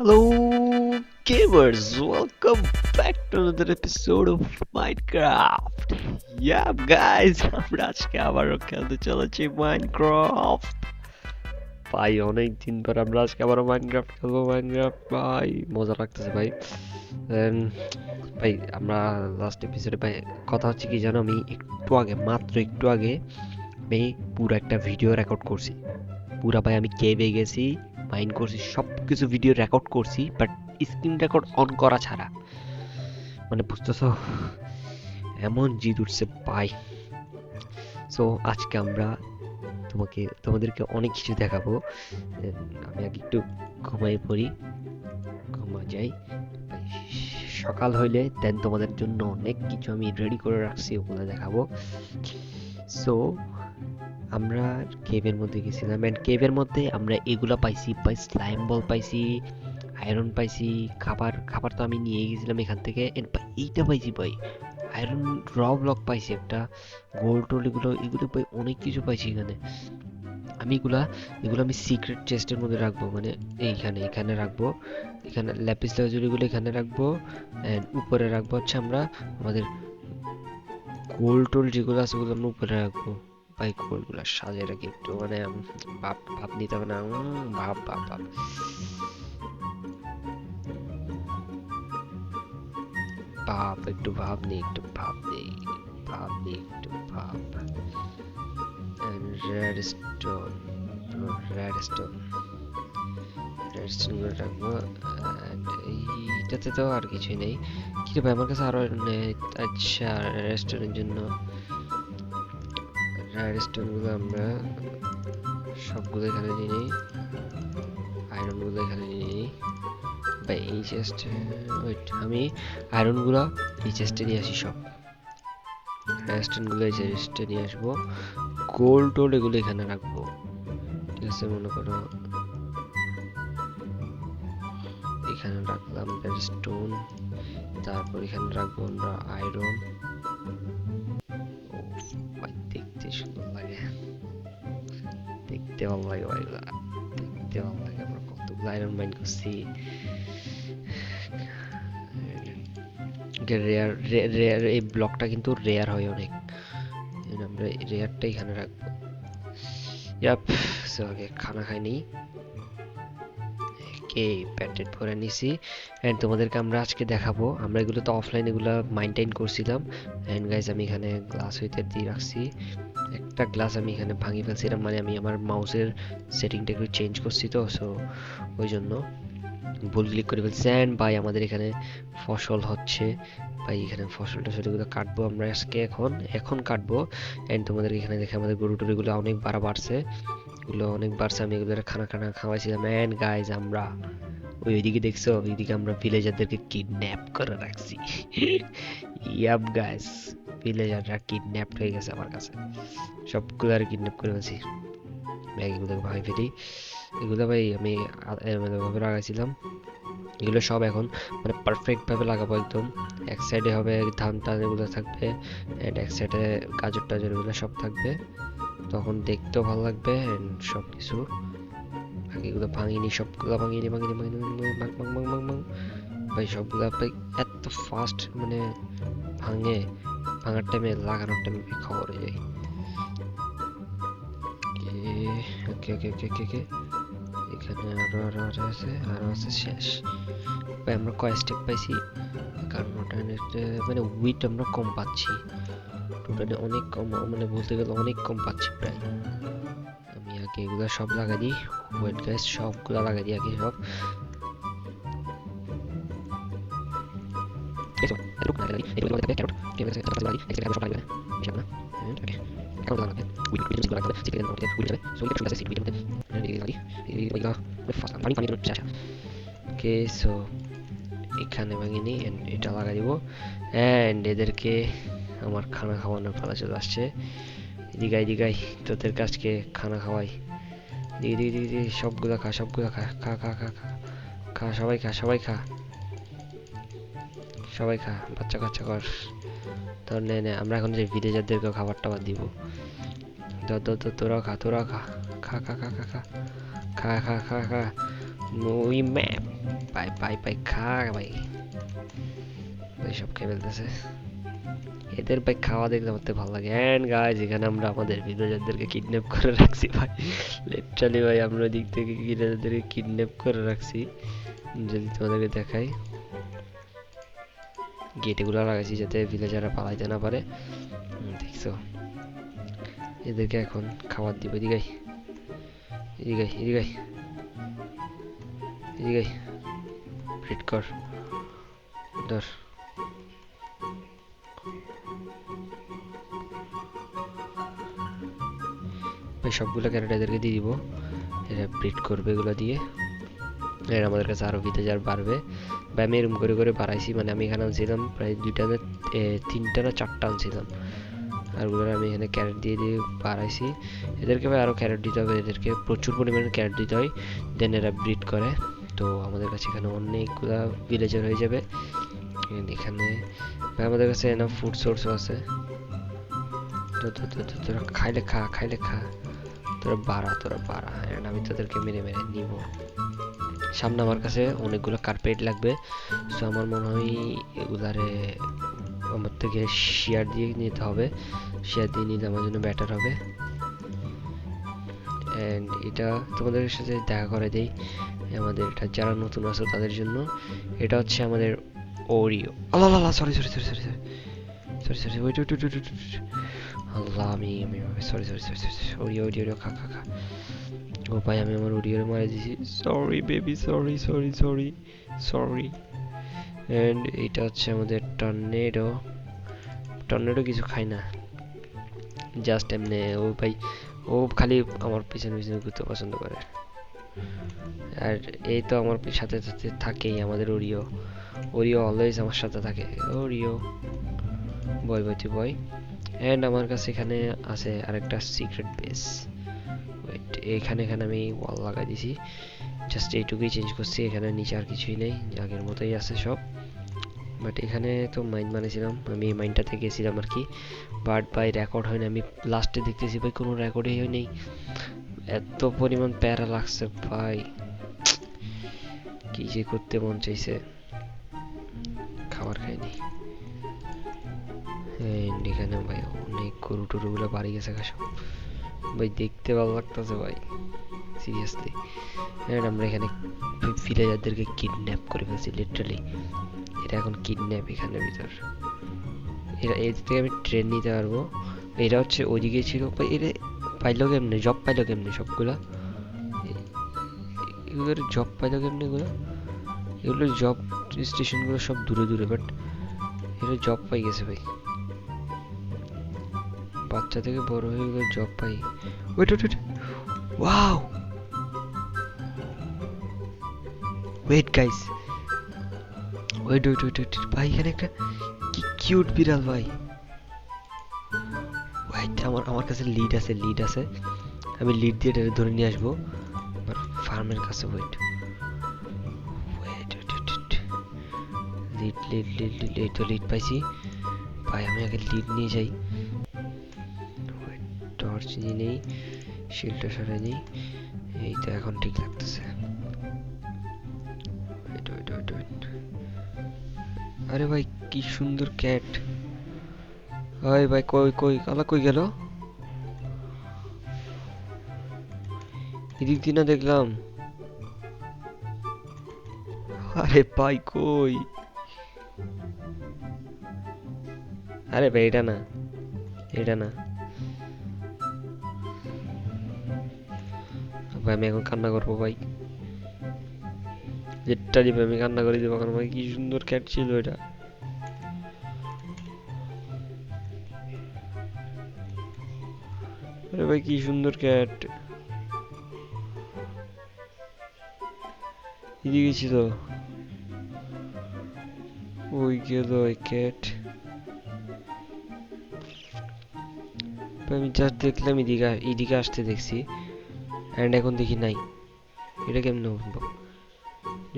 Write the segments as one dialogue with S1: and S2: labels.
S1: Hello, gamers! Welcome back to another episode of Minecraft. Yeah, guys, আমরা আজকে আবারও খেলতে চলেছি মাইনক্রাফট ভাই অনেক দিন পর আমরা আজকে আবারও মাইনক্রাফট খেলব। মাইনক্রাফট ভাই মজা লাগতেছে ভাই। ভাই আমরা লাস্ট এপিসোডে ভাই কথা হচ্ছে কি জানো আমি একটু আগে মাত্র একটু আগে আমি পুরো একটা ভিডিও রেকর্ড করছি। পুরা ভাই আমি কেভে গেছি। মাইন করছি সব কিছু ভিডিও রেকর্ড করছি বাট স্ক্রিন রেকর্ড অন করা ছাড়া। মানে বুঝতেছো? এমন জিদ উঠছে ভাই সো আজকে আমরা তোমাকে, তোমাদেরকে অনেক কিছু দেখাবো। আমি আগে একটু ঘুমাই পড়ি, ঘুমা যাই। সকাল হইলে দেন তোমাদের জন্য অনেক কিছু আমি রেডি করে রাখছি, ওগুলো দেখাবো। সো আমরা কেভের মধ্যে গেছিলাম অ্যান্ড কেভের মধ্যে আমরা এগুলা পাইছি পাই স্লাইম বল পাইছি আয়রন পাইছি, খাবার খাবার তো আমি নিয়ে গেছিলাম এখান থেকে এইটা পাইছি ভাই আয়রন র ব্লক পাইছি একটা গোল্ড টোল এগুলো এগুলো ভাই অনেক কিছু পাইছি এখানে। আমি এগুলা, এগুলো আমি সিক্রেট চেস্টের মধ্যে রাখব মানে এইখানে, এখানে রাখব, এখানে ল্যাপিস লাজুরিগুলো এখানে রাখব অ্যান্ড উপরে রাখব হচ্ছে আমরা আমাদের গোল্ড টোল যেগুলো আছে ওগুলো আমরা উপরে রাখব। ভাই গোলগুলা সাজিয়ে রাখি একটু মানে ভাব ভাব নিতে হবে না ভাব ভাব ভাব। ভাব, একটু ভাব নেই, একটু ভাব নেই ভাব নেই, একটু ভাব। Red stone red stone red স্টোনগুলো রাখব এইটাতে তো আর কিছুই নেই। কি রে ভাই, আমার কাছে আরও নেই। আচ্ছা রেস্টুরেন্টের জন্য গুলো আমরা সবগুলো এখানে নিয়ে নিই, আয়রনগুলো এখানে নিয়ে নিই। বা এই চেস্টে ওয়েট আমি আয়রনগুলো এই চেস্টে নিয়ে আসি সব। গুলো এই চেস্টে নিয়ে আসব। গোল্ড টোল্ড এগুলো এখানে রাখব। ঠিক আছে, মনে করো। এখানে রাখলাম স্টোন তারপর এখানে রাখব আমরা আয়রন। ভালো ভাই। দেখতে ভালো লাগে আমরা কতগুলো আয়রন মাইন করছি রেয়ার রেয়ার এই ব্লকটা কিন্তু রেয়ার হয় অনেক আমরা রেয়ারটা এখানে রাখব ইয়াপ সো আগে খানা খাইনি কে প্যাটেট ভরে নিছি এন্ড তোমাদেরকে আমরা আজকে দেখাবো আমরা এগুলো তো অফলাইন এগুলো মাইনটেইন করছিলাম এন্ড গাইজ আমি এখানে গ্লাস হইতে দিয়ে রাখছি একটা গ্লাস আমি এখানে ভাঙি ফেলছিলাম মানে আমি আমার মাউসের সেটিংটা একটু চেঞ্জ করছি তো সো ওই জন্য। ভুল ক্লিক করে ফেলছি অ্যান্ড ভাই আমাদের এখানে ফসল হচ্ছে। ভাই এখানে ফসল টসল এগুলো কাটবো আমরা আজকে এখন এখন কাটবো। অ্যান্ড তোমাদের এখানে দেখে আমাদের গরু টরুগুলো অনেক বাড়া বাড়ছে। এগুলো অনেক বাড়ছে, আমি এগুলো খানা খানা খাওয়াইছিলাম। অ্যান্ড গাইজ আমরা ওই ওইদিকে দেখছ, ওইদিকে আমরা ভিলেজারদেরকে কিডন্যাপ করে রাখছি। ইয়াপ গাইস ভিলেজাররা কিডন্যাপ হয়ে গেছে আমার কাছে। সবগুলো আর কিডন্যাপ করে ফেলছি। ব্যাগ এগুলোকে ভাঙি ফেলি। এগুলো ভাই আমি ভাবে লাগাইছিলাম। এগুলো সব এখন মানে পারফেক্ট ভাবে লাগাবো একদম। এক সাইডে হবে ধান টান এগুলো থাকবে অ্যান্ড এক সাইডে গাজর টাজর এগুলো সব থাকবে। তখন দেখতেও ভালো লাগবে অ্যান্ড সব কিছু এগুলো ভাঙিনি, সবগুলো ভাঙিনি ভাঙিনি ভাঙিনি ভাঙিনি, ভাঙ ভাঙ ভাঙ ভাঙ ভাঙ। ভাই সবগুলো ভাই এত ফাস্ট মানে ভাঙে, ভাঙার টাইমে লাগানোর টাইমে খবর হয়ে যায়। ওকে ওকে ওকে ওকে ওকে। এখানে আরও আরও আরও আছে আরও আছে শেষ আমরা কয় স্টেপ পাইছি কারণ ওটা মানে উইট আমরা কম পাচ্ছি টোটালি অনেক কম মানে বলতে গেলে অনেক কম পাচ্ছি প্রায় আমি আগে এগুলো সব লাগাই দিই ওয়েট গাইস সবগুলো লাগাই দিই আগে সব? হ্যাঁ. এখন পানি পানি শেষ। Okay, so, এখানে ভাঙিয়ে নিই and এটা লাগাই দিব। অ্যান্ড এদেরকে আমার খানা খাওয়ানোর পালা চলে আসছে। এদিকে আয়, তোদের কাছকে খানা খাওয়াই। দিকে দিকে দিকে সবগুলো খা সবগুলো খা খা খা খা খা। খা সবাই খা সবাই খা। সবাই খা বাচ্চা কাচ্চা কর। তোর নে নে আমরা এখন যে ভিলেজারদেরকে খাবার টাবার দিব। তোরাও খা তোরাও খা। খা খা খা খা খা। ฆ่าฆ่าฆ่าฆ่ามุยแมปไปไปไปฆ่าไปไป সব খেয়ে ফেলতেছে এদের ভাই খাওয়া দেখলে আমার ভালো লাগে অ্যান্ড গাইজ এখানে আমরা আমাদের ভিলেজারদেরকে কিডন্যাপ করে রাখছি ভাই লিটারালি ভাই আমরা ওই দিক থেকে ভিলেজারদেরকে কিডন্যাপ করে রাখছি যদি তোমাদেরকে দেখাই গেটগুলো লাগাইছি যাতে ভিলেজাররা পালাইতে না পারে দেখছ এদেরকে এখন খাবার দিব দিকাই এদিকে এদিকে এদিকে ফিট কর। ধর। সবগুলো ক্যারেট এদেরকে দিয়ে দিব। এরা ব্রিড করবে এগুলো দিয়ে। এর আমাদের কাছে আরও ভিতেজার বাড়বে। বা আমি এরম করে করে বাড়াইছি। মানে আমি এখানে আনছিলাম প্রায় দুইটা না তিনটা না চারটা আনছিলাম। আর ওগুলো আমি এখানে ক্যারেট দিয়ে দিয়ে বাড়াইছি এদেরকে ভাই আরও ক্যারেট দিতে হবে, এদেরকে প্রচুর পরিমাণে ক্যারেট দিতে হয়। দেন এরা ব্রিড করে। তো আমাদের কাছে এখানে অনেকগুলা ভিলেজার হয়ে যাবে। এখানে আমাদের কাছে এনাফ ফুড সোর্সও আছে। তোরা খাইলে খা খাইলে খা। তোরা বাড়া তোরা বাড়া। And আমি তোদেরকে মেরে মেরে নিব। সামনে আমার কাছে অনেকগুলো কার্পেট লাগবে। সো আমার মনে হয় এগুলারে আমার থেকে শেয়ার দিয়ে নিতে হবে শেয়ার দিয়ে নিলে আমার জন্য বেটার হবে অ্যান্ড এটা তোমাদের সাথে দেখা করে দেই আমাদের এটা যারা নতুন আছে তাদের জন্য এটা হচ্ছে আমাদের ওরিও আল্লাহ আল্লাহ sorry sorry sorry sorry sorry sorry sorry wait wait wait আল্লাহ আমি আমি sorry sorry sorry sorry Oreo Oreo Oreo খা খা খা ও ভাই আমি আমার ওরিওরে মারা দিয়েছি sorry baby sorry sorry sorry sorry and এটা হচ্ছে আমাদের টর্নেডো। টর্নেডো কিছু খায় না। জাস্ট এমনি ও ভাই, ও খালি আমার পিছনে পিছনে ঘুরতে পছন্দ করে। আর এই তো আমার সাথে সাথে থাকেই আমাদের ওরিও। ওরিও অলওয়েজ আমার সাথে থাকে। ওরিও। বয় বয় তুই বয় অ্যান্ড আমার কাছে এখানে আছে আরেকটা সিক্রেট বেস ওয়েট এখানে এখানে আমি ওয়াল লাগাই দিছি। জাস্ট এইটুকুই চেঞ্জ করছি, এখানে নিচে আর কিছুই নেই। আগের মতোই আছে সব। বাট এখানে তো মাইন্ড বানিয়েছিলাম আমি এই গেছিলাম আর কি। বাট ভাই রেকর্ড হয়নি, আমি লাস্টে দেখতেছি ভাই, কোনো রেকর্ডই হয় নেই এত পরিমাণ প্যারা লাগছে ভাই। কি যে করতে মন চাইছে। খাবার খাইনি। এখানে ভাই অনেক গরু টরুগুলো বাড়ি গেছে গা ভাই দেখতে ভালো লাগতেছে ভাই। সিরিয়াসলি এন্ড আমরা এখানে ভিলেজারদেরকে কিডন্যাপ করে ফেলছি লিটারালি এটা এখন কিডন্যাপ এখানে ভিতর। এরা এর থেকে আমি ট্রেন নিতে পারব। এরা হচ্ছে ওইদিকে ছিল। এরা পাইলো কেমনে? জব পাইলো কেমনে সবগুলা? এগুলোর জব পাইলো কেমনে এগুলো? এগুলো জব স্টেশনগুলো সব দূরে দূরে বাট এরা জব পাই গেছে ভাই। বাচ্চা থেকে বড় হয়ে গেলে জব পাই। Wait wait wow! Wait guys wait wait wait wait ভাই, এখানে একটা কি কিউট বিড়াল, ভাই। ওয়েট আমার আমার কাছে লিড আছে লিড আছে। আমি লিড দিয়ে এটাকে ধরে নিয়ে আসব। ফার্মের কাছে wait lead lead lead lead এই তো লিড পাইছি। ভাই, আমি আগে লিড নিয়ে যাই। টর্চ নিয়ে নেই শিলটা সরাই নেই। এই তো এখন ঠিক লাগতেছে। আরে ভাই, কি সুন্দর ক্যাট ওই ভাই, কই কই কালা কই গেল? এদিক দিয়ে না দেখলাম। আরে ভাই, কই? আরে ভাই, এটা না এটা না। ভাই, আমি এখন কান্না করব, ভাই। যেটা দিবে আমি কান্না করে দেবো কারণ ভাই কি সুন্দর ক্যাট ছিল এটা। আরে ভাই, কি সুন্দর ক্যাট এদিকে ছিল ওই গেল ওই ক্যাট আমি জাস্ট দেখলাম এদিকে এদিকে আসতে দেখছি। অ্যান্ড এখন দেখি নাই। এটা কেমনে সম্ভব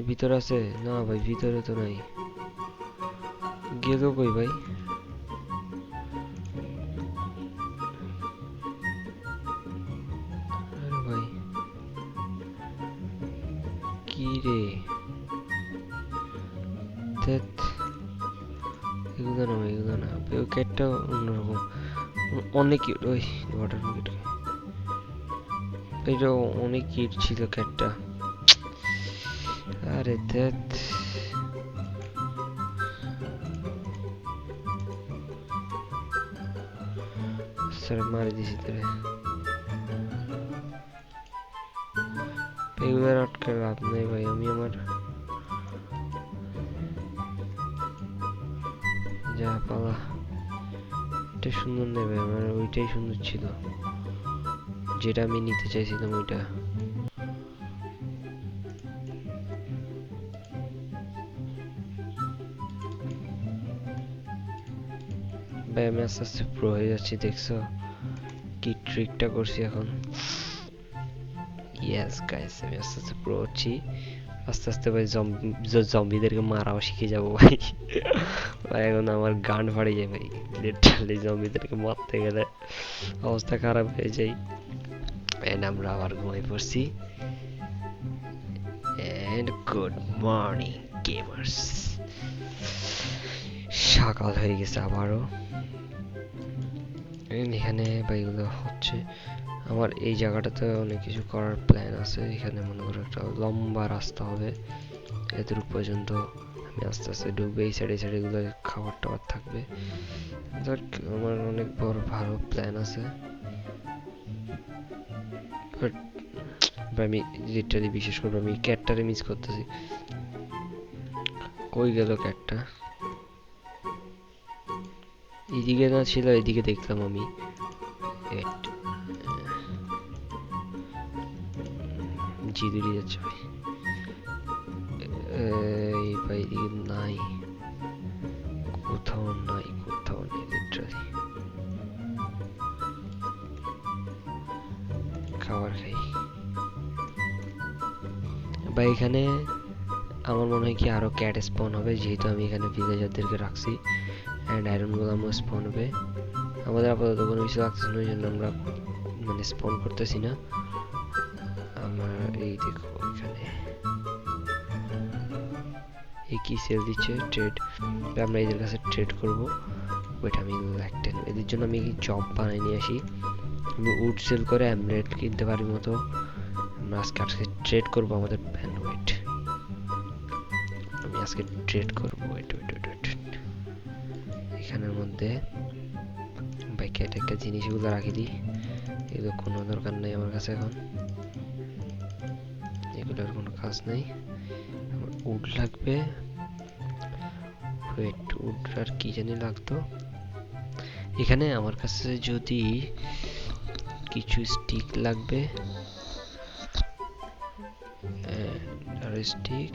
S1: ভিতরে আছে? না ভাই, ভিতরে তো নাই। গেল কই ভাই? ভাই, কি রে? এগুলো না এগুলো না। প্যাকেটটা অন্যরকম। অনেক ওই ওয়াটার প্যাকেট এটা অনেক কিট ছিল ক্যাটটা। স্যার মারি দিছি তোরে এগুলোর আটকে লাভ নেই ভাই আমি আমার যা পালা এটা সুন্দর ভাই আমার ওইটাই সুন্দর ছিল যেটা আমি নিতে চাইছিলাম ওইটা ভাই, আমি আস্তে আস্তে প্রো হয়ে যাচ্ছি, দেখছ? কি ট্রিকটা করছি এখন? ইয়েস গাইস আমি আস্তে আস্তে প্রো হচ্ছি। আস্তে আস্তে ভাই জম্বিদেরকে মারাও শিখে যাব, ভাই। ভাই, এখন আমার গান ফাড়ে যায়, ভাই। লিটারালি জম্বিদেরকে মারতে গেলে অবস্থা খারাপ হয়ে যায়। এন্ড আমরা আবার ঘুমাই পড়ছি। এন্ড গুড মর্নিং গেমার্স সকাল হয়ে গেছে আবারও। এখানে বাইগুলো হচ্ছে, আমার এই জায়গাটাতে অনেক কিছু করার প্ল্যান আছে। এখানে মনে করো একটা লম্বা রাস্তা হবে। এতটুকু পর্যন্ত আমি আস্তে আস্তে ঢুকবে এই সাইডে সাইডে গুলো খাবার টাবার থাকবে। আমার অনেক বড় ভালো প্ল্যান আছে। আমি লিটারালি বিশেষ করে আমি ক্যাটটারে মিস করতেছি। কই গেল ক্যাটটা এদিকে না ছিল, এদিকে দেখলাম আমি। জিদুরি যাচ্ছে ভাই। এই ভাই এদিকে নাই। কোথাও নাই, কোথাও নেই লিটারালি খাবার খাই। ভাই, এখানে আমার মনে হয় কি আরও ক্যাট স্পন হবে, যেহেতু আমি এখানে ভিলেজারদেরকে রাখছি। অ্যান্ড আয়রন গোলামও স্পন হবে। আমাদের আপাতত কোনো কিছু লাগছে না, ওই জন্য আমরা মানে স্পন করতেছি না। আমার এই দেখো এখানে। এই কি সেল দিচ্ছে? ট্রেড আমরা এদের কাছে ট্রেড করব। ওইটা আমি ল্যাকটেন এদের জন্য আমি জব বানাই নিয়ে আসি। আমি উড সেল করে অ্যামলেট কিনতে পারি মতো। আমরা আজকে আজকে ট্রেড করব আমাদের প্যান ওয়েট আমি আজকে ট্রেড করব। ওয়েট ওয়েট মধ্যে বাইকে একটা জিনিসগুলো রাখি দিই এগুলো কোনো দরকার নেই আমার কাছে এখন। এগুলোর কোনো কাজ নেই। আমার উড লাগবে। ওয়েট উড আর কি জানি লাগতো। এখানে আমার কাছে যদি কিছু স্টিক লাগবে। আর স্টিক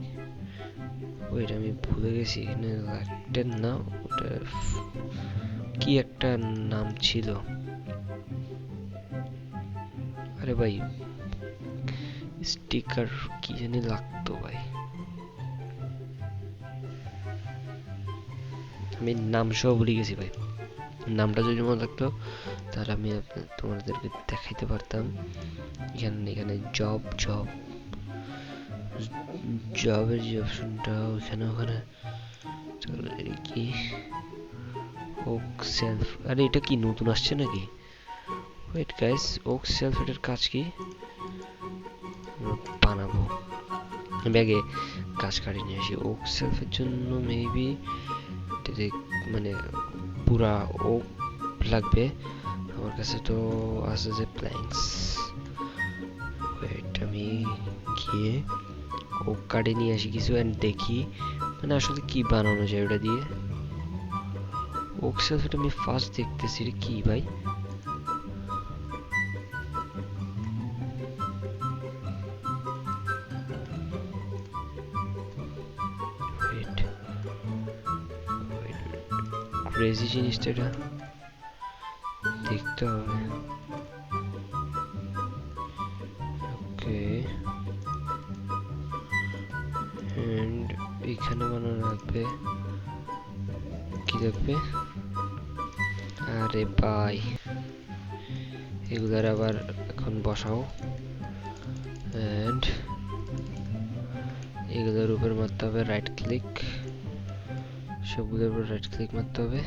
S1: ওইটা আমি ভুলে গেছি। এখানে লাগতেন না, ওটা কি একটা নাম ছিল? আরে ভাই স্টিকার কি জানি লাগতো ভাই। আমি নাম সহ ভুলে গেছি ভাই। নামটা যদি মনে থাকতো, তাহলে আমি তোমাদেরকে দেখাইতে পারতাম। এখানে এখানে জব জব জবের যে অপশনটা ওখানে ওখানে। কি ওক সেলফ আরে, এটা কি, নতুন আসছে নাকি? ওয়েট গাইস ওক সেলফ এটার কাজ কি? বানাবো। আগে কাজ কাটিয়ে নিয়ে আসি। ওক সেলফের জন্য মেবি মানে পুরা ওক লাগবে, আমার কাছে তো আছে যে প্ল্যাঙ্কস ওয়েট আমি গিয়ে ওক কাটে নিয়ে আসি কিছু অ্যান্ড দেখি মানে আসলে কি বানানো যায় ওটা দিয়ে। সেলফ আমি ফার্স্ট দেখতেছি কি ভাই? ক্রেজি জিনিসটা দেখতে হবে। আরে ভাই। এগুলার আবার এখন বসাও। এন্ড এগুলোর উপর মারতে হবে রাইট ক্লিক
S2: সবগুলোর উপর রাইট ক্লিক মারতে হবে।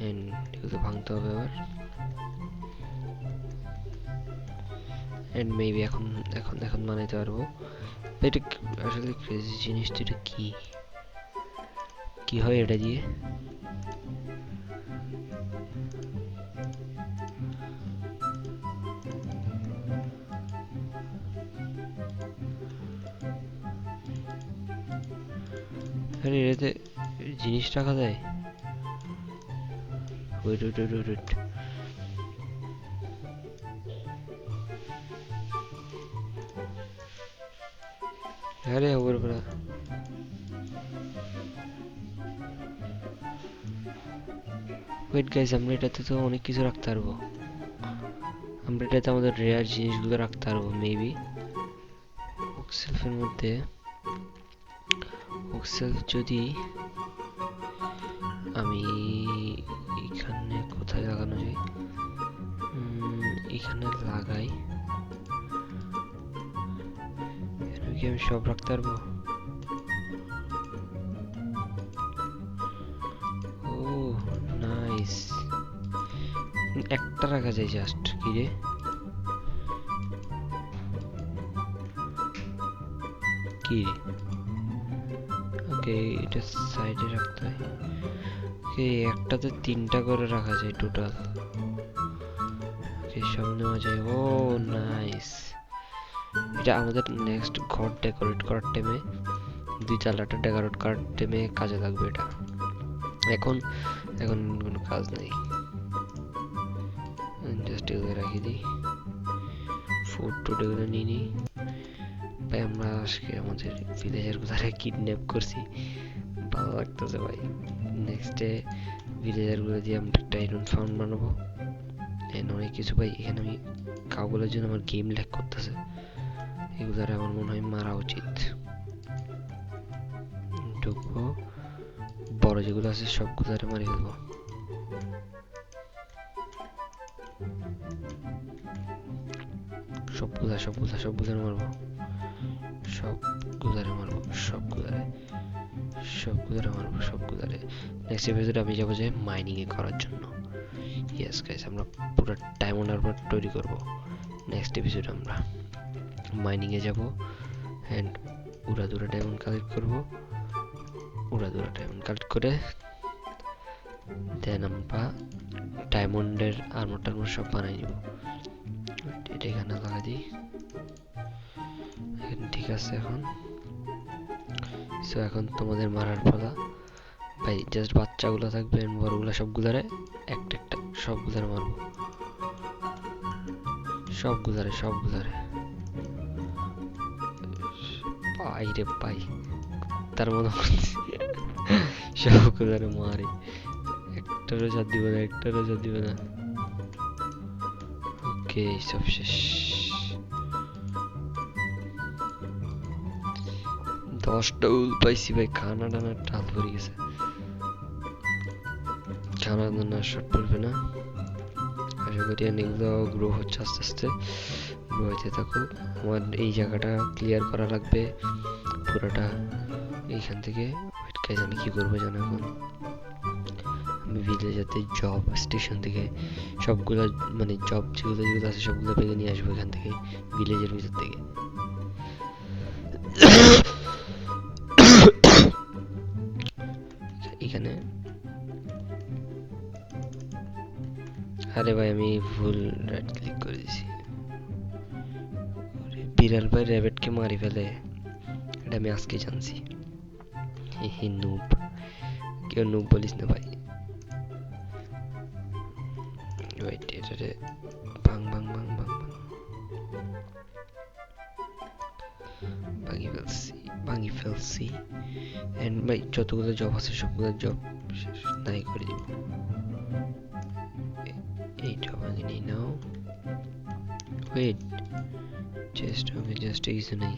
S2: এন্ড এগুলো ভাঙতে হবে আবার। এন্ড মেবি এখন এখন এখন বানাইতে পারব। এটা আসলে ক্রেজি জিনিসটা এটা কি? কি হয় এটা দিয়ে? এটাতে জিনিস রাখা যায়? ওয়েট ওয়েট ওয়েট ওয়েট আরে ওপর উপরে ওয়েট গাইস আমরা এটাতে তো অনেক কিছু রাখতে পারব। আমরা এটাতে আমাদের রেয়ার জিনিসগুলো রাখতে পারব মেবি সেলফের মধ্যে। সেলফ যদি আমি এখানে কোথায় লাগানো যায়? এখানে লাগাই। কি আমি সব রাখতে পারব? ও নাইস একটা রাখা যায় জাস্ট কি রে? কি রে? ওকে এটা সাইডে রাখতে হয়। ওকে, একটাতে তিনটা করে রাখা যায় টোটাল ওকে, সব নেওয়া যায়। ও নাইস এটা আমাদের নেক্সট ঘর ডেকোরেট করার টাইমে দুই চালাটা ডেকোরেট করার টাইমে কাজে লাগবে এটা। এখন এখন কোনো কাজ নেই। জাস্ট এগুলো রাখি দিই। ফুড টুড এগুলো নিয়ে নিই। ভাই, আমরা আজকে আমাদের ভিলেজের কোথায় কিডন্যাপ করছি। ভালো লাগতেছে ভাই। নেক্সট ডে ভিলেজারগুলো দিয়ে আমরা একটা আইরন ফাউন্ড বানাবো। এন্ড অনেক কিছু ভাই, এখানে আমি কাউগুলোর জন্য আমার গেম ল্যাক করতেছে। এগুলার আমার মনে হয় মারা উচিত। ঢুকবো। বড় যেগুলো আছে সবগুলারে মারি ফেলব। সবগুলা সবগুলা সবগুলারে মারবো। সবগুলারে মারবো, সবগুলারে সবগুলারে মারবো, সবগুলারে। নেক্সট এপিসোডে আমি যাব যে মাইনিং এ করার জন্য। ইয়েস গাইস আমরা পুরো ডায়মন্ড হারবার তৈরি করব। নেক্সট এপিসোডে আমরা মাইনিং এ যাব এন্ড উড়া দুরা ডায়মন্ড কালেক্ট করব। উড়া দুরা ডায়মন্ড কালেক্ট করে দেন আমরা ডায়মন্ডের আর্মর টার্মর সব বানাই নিব। এটা এখানে লাগা দিই। ঠিক আছে এখন। সো এখন তোমাদের মারার পালা। ভাই জাস্ট বাচ্চাগুলো থাকবে, বড়গুলো সবগুলারে, একটা একটা সবগুলারে মারবো। সবগুলারে সবগুলারে। পাই রে পাই। তার মনে হচ্ছে সবগুলারে মারি। একটা রোজা দিব না একটা রোজা দিব না। ওকে সব শেষ। উল পাইছি ভাই খানা টানা টাল পড়ে গেছে। খানা শর্ট পড়বে না। আশা করি অনেকগুলো গ্রো হচ্ছে আস্তে আস্তে। গ্রো হইতে থাকুক। আমার এই জায়গাটা ক্লিয়ার করা লাগবে। পুরোটা এইখান থেকে। ওয়েট গাইজ আমি কি করব জানো এখন। আমি ভিলেজেতে জব স্টেশন থেকে সবগুলো মানে জব যেগুলো যেগুলো আছে সবগুলো পেয়ে নিয়ে আসব এখান থেকে। ভিলেজের ভিতর থেকে। আরে ভাই আমি ভুল রাইট ক্লিক করে দিছি। ওরে, বিড়াল ভাই র্যাবেটকে মারি ফেলে। এটা আমি আজকে জানছি। হি নুব কেউ নুব বলিস না ভাই। ওয়েট এটারে ভাং ভাং ভাং ভাং ভাং ভাঙি। ফেলছি ভাঙি ফেলছি। এন্ড ভাই যতগুলো জব আছে সবগুলো জব নাই করে। দিব এইটা নেই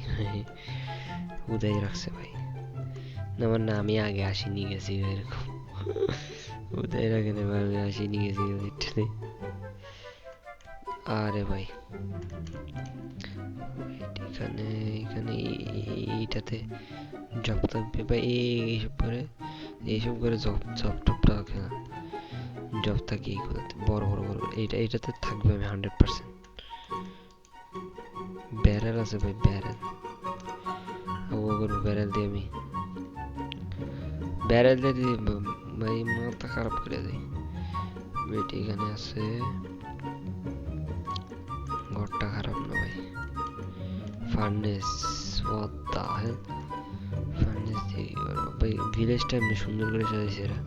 S2: উদয় রাখছে ভাই না আমার আমি আগে আসিনি গেছি এরকম উদয় রাখে না আমি আসিনি গেছি আরে ভাই এখানে এখানে এই- এইটাতে জব থাকবে বা এই- এইসব করে এইসব করে জব জব টব থাকে না জব থাকে এইগুলোতে বড় বড় বড় এইটা, এইটাতে থাকবে আমি হান্ড্রেড পার্সেন্ট ব্যারেল আছে ভাই, ব্যারেল। ব্যারেল দিয়ে আমি ব্যারেল দিয়ে ভাই, মাথা খারাপ করে দিই। বেটি এখানে আছে। ঘরটা খারাপ না ভাই। ফার্নেস ফার্নেস দিয়ে ভাই ভিলেজটা এমনি সুন্দর করে সাজাইছে এরা।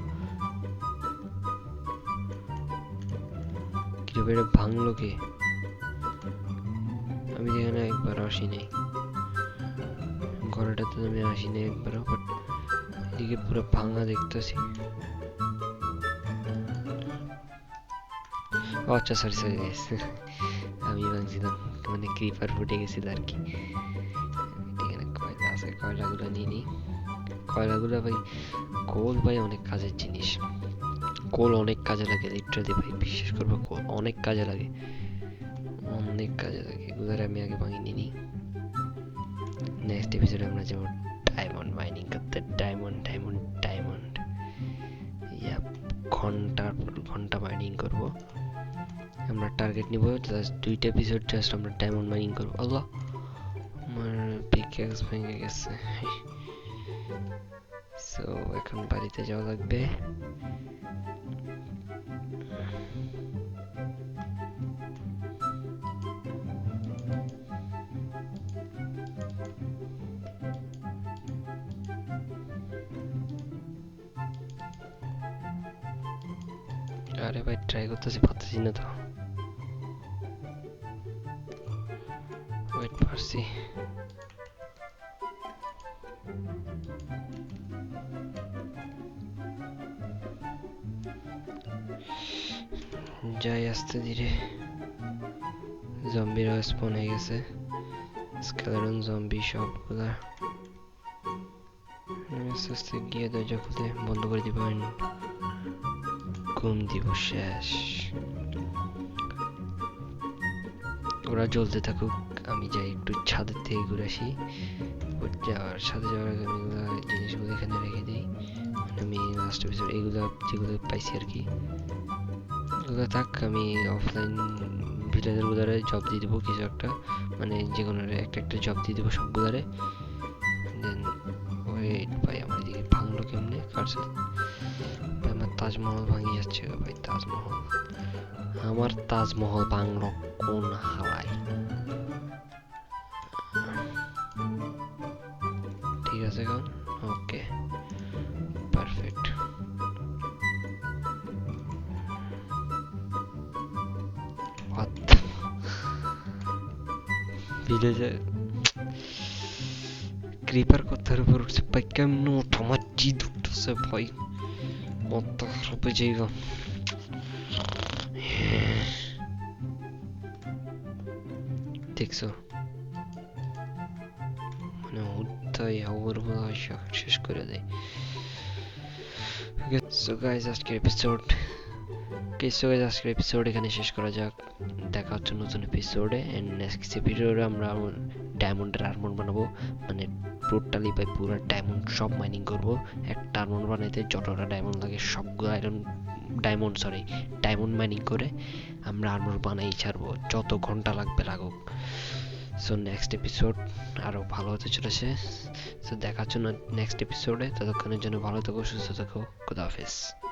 S2: এটা ভাঙলো কে আমি তো এখানে একবার আসি নাই ঘরটাতে আমি আসি নাই একবারও বাট এদিকে পুরো ভাঙা দেখতেছি। আচ্ছা সরি সরি আমি ভাঙছিলাম। মানে ক্রিপার ফুটে গেছিল আর কি। এখানে কয়লা আছে, কয়লাগুলো নিয়ে নিই কয়লাগুলো ভাই কোল ভাই অনেক কাজের জিনিস। কোল অনেক কাজে লাগে লিটারালি ভাই, বিশ্বাস করব, কোল অনেক কাজে লাগে। অনেক কাজে লাগে, এগুলোর আমি আগে ভাঙিয়ে নিই নেক্সট এপিসোডে আমরা যাব ডায়মন্ড মাইনিং করতে ডায়মন্ড ডায়মন্ড ডায়মন্ড ইয়া ঘণ্টার পর ঘণ্টা মাইনিং করব। আমরা টার্গেট নিব জাস্ট দুইটা এপিসোড জাস্ট আমরা ডায়মন্ড মাইনিং করব। আল্লাহ, আমার পিকেক্স ভেঙে গেছে। সো এখন বাড়িতে যাওয়া লাগবে। আরে ভাই ট্রাই করতেছি, পারতেছি না তো। ওয়েট পারছি। যাই, আস্তে ধীরে। জম্বিরা স্পন হয়ে গেছে। স্কেলেটন জম্বি সবগুলা আস্তে আস্তে গিয়ে দরজা খুলে বন্ধ করে দিব ঘুম দিব শেষ। ওরা জ্বলতে থাকুক, আমি যাই একটু ছাদের থেকে ঘুরে আসি। যাওয়ার সাথে যাওয়ার আগে আমি এগুলা জিনিসগুলো এখানে রেখে দিই। মানে আমি লাস্ট এপিসোড এগুলো যেগুলো পাইছি আর কি। এগুলো থাক, আমি অফলাইন ভিলেজের গুলারে জব দিয়ে দেবো কিছু একটা। মানে যে কোনো একটা একটা জব দিয়ে দেবো সব সবগুলারে। দেন ওয়েট ভাই আমার এদিকে ভাঙলো কেমনে, কার তাজমহল ভাঙি ভাই তাজমহল। আমার তাজমহল ভাঙলো কোন হাওয়ায় ঠিক আছে এখন? ওকে। পারফেক্ট। ভিলেজে ক্রিপার কথার উপর উঠছে, ভাই, কেমন ওঠ আমার জিদ উঠতেছে ভাই। হয়ে যাইব দেখছ মানে উঠতেই আবার বলা শেষ করে দেয় সো গাইজ আজকের এপিসোড সো গাইজ আজকের এপিসোড এখানে শেষ করা যাক। দেখা হচ্ছে নতুন এপিসোডে এন্ড নেক্সট ভিডিওরে আমরা ডায়মন্ডের আর্মন বানাবো। মানে টোটালি বাই পুরো ডায়মন্ড সব মাইনিং করব। একটা আর্মন বানাইতে যতটা ডায়মন্ড লাগে, সবগুলো iron diamond sorry diamond mining করে আমরা আর্মর বানাই ছাড়বো। যত ঘণ্টা লাগবে লাগুক। সো নেক্সট এপিসোড আরও ভালো হতে চলেছে। সো দেখার জন্য নেক্সট এপিসোডে ততক্ষণের জন্য ভালো থেকো, সুস্থ থেকো। খুদা হাফেজ।